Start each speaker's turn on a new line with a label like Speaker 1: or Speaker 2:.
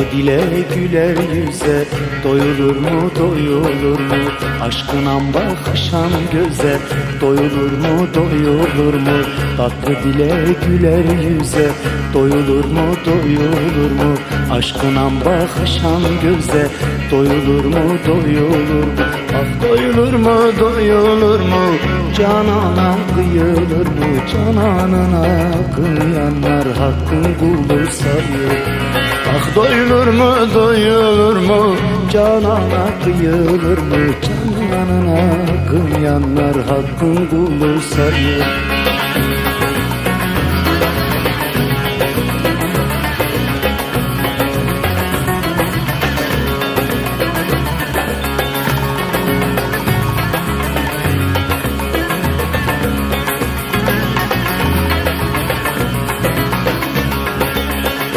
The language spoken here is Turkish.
Speaker 1: Tatlı dile güler yüze Doyulur mu doyulur mu? Aşkına bakışan göze Doyulur mu doyulur mu? Tatlı dile güler yüze Doyulur mu doyulur mu? Aşkına bakışan göze Doyulur mu doyulur mu? Ah doyulur mu doyulur mu? Canana kıyılır mı? Cananına kıyanlar Hakkın kulu sayıyor Ah doyulur mu doyulur mu? Canana kıyılır mı? Cananına kıyanlar Hakkın kulu sayıyor